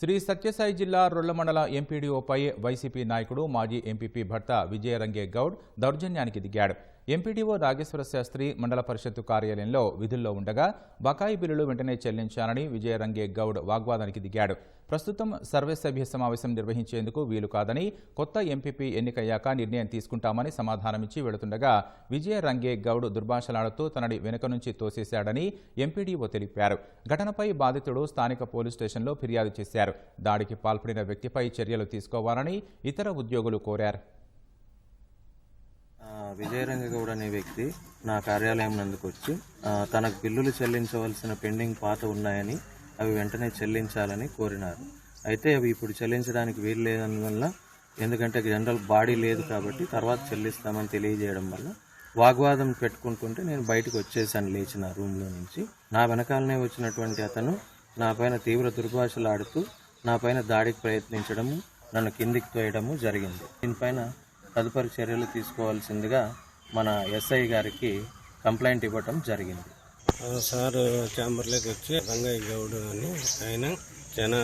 శ్రీ సత్యసాయి జిల్లా రొళ్ళ మండల ఎంపీడీఓపై వైసీపీ నాయకుడు మాజీ ఎంపీపీ భర్త విజయరంగే గౌడ్ దౌర్జన్యానికి దిగాడు. ఎంపీడీఓ నాగేశ్వర శాస్త్రి మండల పరిషత్తు కార్యాలయంలో విధుల్లో ఉండగా బకాయి బిల్లులు వెంటనే చెల్లించాలని విజయరంగే గౌడ్ వాగ్వాదానికి దిగాడు. ప్రస్తుతం సర్వసభ్య సమావేశం నిర్వహించేందుకు వీలు కాదని కొత్త ఎంపీపీ ఎన్నికయ్యాక నిర్ణయం తీసుకుంటామని సమాధానమిచ్చి వెళుతుండగా విజయరంగే గౌడ్ దుర్భాషలాడుతూ తనని వెనుక నుంచి తోసేశాడని ఎంపీడీఓ తెలిపారు. ఘటనపై బాధితుడు స్థానిక పోలీస్ స్టేషన్లో ఫిర్యాదు చేశారు. దాడికి పాల్పడిన వ్యక్తిపై చర్యలు తీసుకోవాలని ఇతర ఉద్యోగులు కోరారు. విజయరంగగౌడ్ అనే వ్యక్తి నా కార్యాలయం నందుకు వచ్చి తనకు బిల్లులు చెల్లించవలసిన పెండింగ్ పాత ఉన్నాయని అవి వెంటనే చెల్లించాలని కోరినారు. అయితే అవి ఇప్పుడు చెల్లించడానికి వీలు లేనందువల్ల ఎందుకంటే జనరల్ బాడీ లేదు కాబట్టి తర్వాత చెల్లిస్తామని తెలియజేయడం వల్ల వాగ్వాదం పెట్టుకుంటుంటే నేను బయటకు వచ్చేసాను లేచిన రూమ్లో నుంచి. నా వెనకాలనే వచ్చినటువంటి అతను నా పైన తీవ్ర దుర్భాషలు ఆడుతూ నా పైన దాడికి ప్రయత్నించడము నన్ను కిందికి తోయడము జరిగింది. దీనిపైన తదుపరి చర్యలు తీసుకోవాల్సిందిగా మన ఎస్ఐ గారికి కంప్లైంట్ ఇవ్వటం జరిగింది. సార్ ఛాంబర్లోకి వచ్చి రంగయ్య గౌడ్ అని ఆయన చాలా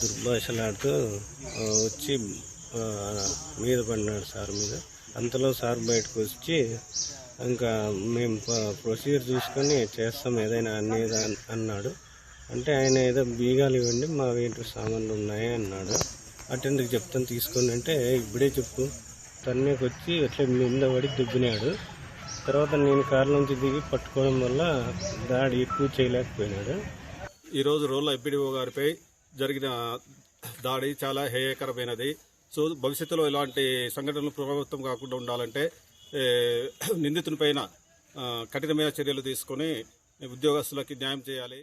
దుర్భాషలాడుతూ వచ్చి మీద పడినాడు సార్ మీద. అంతలో సార్ బయటకు వచ్చి ఇంకా మేము ప్రొసీజర్ చూసుకొని చేస్తాం ఏదైనా అన్ని అన్నాడు. అంటే ఆయన ఏదో బీగాలు ఇవ్వండి మా ఇంట్లో సామాన్లు ఉన్నాయి అన్నాడు. అటెండర్కి చెప్తాను తీసుకొని అంటే ఇప్పుడే చెప్పు. తన్నేకి వచ్చి అట్లా మీద పడి దుబ్బినాడు. తర్వాత నేను కారు నుంచి దిగి పట్టుకోవడం వల్ల దాడి ఎక్కువ చేయలేకపోయినాడు. ఈరోజు రోల్ ఎంపీడీఓ గారిపై జరిగిన దాడి చాలా హేయకరమైనది. సో భవిష్యత్తులో ఇలాంటి సంఘటనలు ప్రభావితం కాకుండా ఉండాలంటే ఏ, నిందితునిపైన కఠినమైన చర్యలు తీసుకొని ఉద్యోగస్తులకి న్యాయం చేయాలి.